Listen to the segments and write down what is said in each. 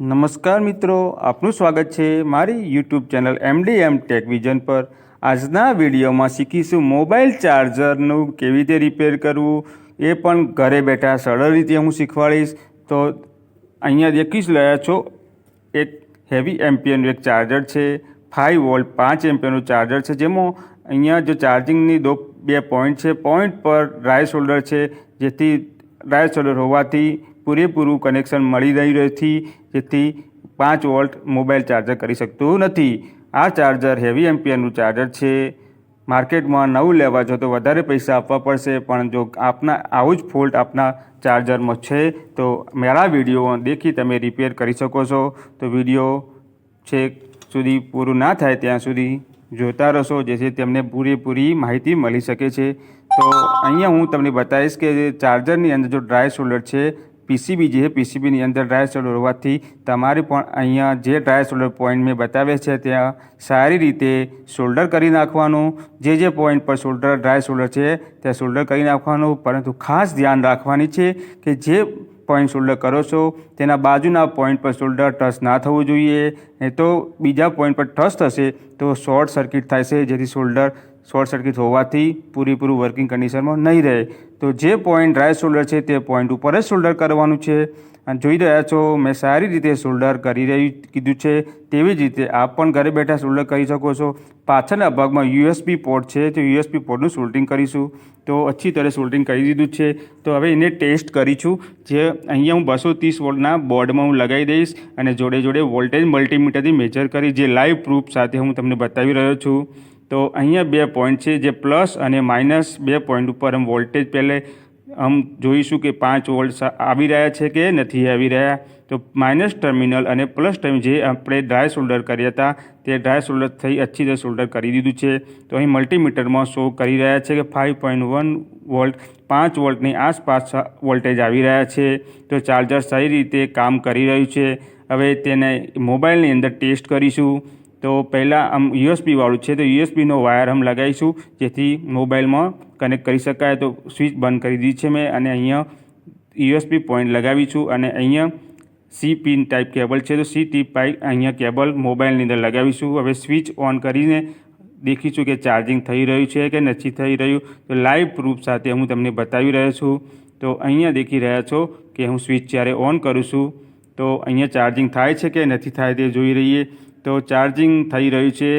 નમસ્કાર મિત્રો, આપનું સ્વાગત છે મારી YouTube channel M D M tech vision પર. આજના વિડીયોમાં શીખીશું મોબાઈલ ચાર્જરનું કેવી રીતે રિપેર કરવું, એ પણ ઘરે બેઠા સરળ રીતે હું શીખવાડીશ. તો અહીંયા દેખી જ રહ્યા છો, એક હેવી એમ્પિયરનું એક ચાર્જર છે ફાઇવ વોલ્ટ પાંચ એમ્પિયરનું ચાર્જર છે, જેમાં અહીંયા જો ચાર્જિંગની દો બે પોઈન્ટ છે પોઈન્ટ પર ડ્રાય શોલ્ડર છે, જેથી ડ્રાય શોલ્ડર હોવાથી પૂરેપૂરું કનેક્શન મળી રહી નથી જેથી પાંચ વોલ્ટ મોબાઈલ ચાર્જર કરી શકતું નથી. આ ચાર્જર હેવી એમ્પિયરનું ચાર્જર છે. માર્કેટમાં નવું લેવા જો તો વધારે પૈસા આપવા પડશે, પણ જો આપના, આવું જ ફોલ્ટ આપના ચાર્જરમાં છે, તો મારા વીડિયો દેખી તમે રિપેર કરી શકો છો. તો વીડિયો છેક સુધી પૂરું ના થાય ત્યાં સુધી જોતા રહેશો, જેથી તેમને પૂરેપૂરી માહિતી મળી શકે છે. તો અહીંયા હું તમને બતાવીશ કે ચાર્જરની અંદર જો ડ્રાય શોલ્ડર છે પીસીબી જે પીસીબીની અંદર ડ્રાય શોલ્ડર હોવાથી તમારી પણ અહીંયા જે ડ્રાય શોલ્ડર પોઈન્ટ મેં બતાવે છે, ત્યાં સારી રીતે શોલ્ડર કરી નાખવાનું. જે જે પોઈન્ટ પર શોલ્ડર ડ્રાય શોલ્ડર છે, ત્યાં શોલ્ડર કરી નાખવાનું. પરંતુ ખાસ ધ્યાન રાખવાની છે કે જે પોઈન્ટ શોલ્ડર કરો છો, તેના બાજુના પોઈન્ટ પર શોલ્ડર ટચ ના થવું જોઈએ. નહીં તો બીજા પોઈન્ટ પર ટચ થશે તો શોર્ટ સર્કિટ થશે જેથી શોલ્ડર શોર્ટ સર્કિટ હોવાથી પૂરેપૂરું વર્કિંગ કન્ડિશનમાં નહીં રહે. તો જે પોઈન્ટ ડ્રાય શોલ્ડર છે તે પોઈન્ટ ઉપર જ શોલ્ડર કરવાનું છે. અને જોઈ રહ્યા છો, મેં સારી રીતે શોલ્ડર કરી રહ્યું કીધું છે. તેવી જ રીતે આપ પણ ઘરે બેઠા શોલ્ડર કરી શકો છો. પાછળના ભાગમાં યુએસબી પોર્ટ છે, તો યુએસબી પોર્ટનું સોલ્ડરિંગ કરીશું. તો અચ્છી તરહ સોલ્ડરિંગ કરી દીધું છે. તો હવે એને ટેસ્ટ કરીશું, જે અહીંયા હું બસો ત્રીસ વોલ્ટના બોર્ડમાં હું લગાવી દઈશ અને જોડે જોડે વોલ્ટેજ મલ્ટીમીટરથી મેજર કરી, જે લાઈવ પ્રૂફ સાથે હું તમને બતાવી રહ્યો છું. તો અહીંયા બે પોઈન્ટ છે, જે પ્લસ અને માઇનસ બે પોઈન્ટ ઉપર આમ વોલ્ટેજ પહેલે આમ જોઈશું કે પાંચ વોલ્ટ આવી રહ્યા છે કે નથી આવી રહ્યા. તો માઇનસ ટર્મિનલ અને પ્લસ ટર્મિનલ જે આપણે ડ્રાય શોલ્ડર કર્યા હતા, તે ડ્રાય શોલ્ડર થઈ અચ્છી રીતે શોલ્ડર કરી દીધું છે. તો અહીં મલ્ટીમીટરમાં શો કરી રહ્યા છે કે ફાઇવ પોઈન્ટ વન વોલ્ટ પાંચ વોલ્ટની આસપાસ વોલ્ટેજ આવી રહ્યા છે. તો ચાર્જર સારી રીતે કામ કરી રહ્યું છે. હવે તેને મોબાઈલની અંદર ટેસ્ટ કરીશું. તો પહેલાં આમ યુએસબી વાળું છે. તો યુએસબીનો વાયર આમ લગાવીશું જેથી મોબાઈલમાં કનેક્ટ કરી શકાય. તો સ્વિચ બંધ કરી દીધી છે મેં અને અહીંયા યુએસબી પોઈન્ટ લગાવીશું અને અહીંયા સી પિન ટાઈપ કેબલ છે. તો સી ટી પાઇપ અહીંયા કેબલ મોબાઈલની અંદર લગાવીશું. હવે સ્વિચ ઓન કરીને દેખીશું કે ચાર્જિંગ થઈ રહ્યું છે કે નથી થઈ રહ્યું. તો લાઈવ પ્રૂફ સાથે હું તમને બતાવી રહ્યો છું. તો અહીંયા દેખી રહ્યા છો કે હું સ્વિચ જ્યારે ઓન કરું છું, તો અહીંયા ચાર્જિંગ થાય છે કે નથી થાય તે જોઈ રહીએ. तो चार्जिंग થઈ રહ્યું છે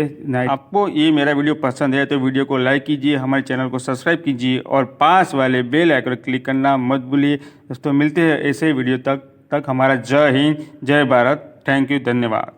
आपको ये मेरा वीडियो पसंद है तो वीडियो को लाइक कीजिए हमारे चैनल को सब्सक्राइब कीजिए और पास वाले बेल आइकन क्लिक करना मत भूलिए दोस्तों मिलते हैं ऐसे वीडियो तक तक हमारा जय हिंद जय भारत थैंक यू धन्यवाद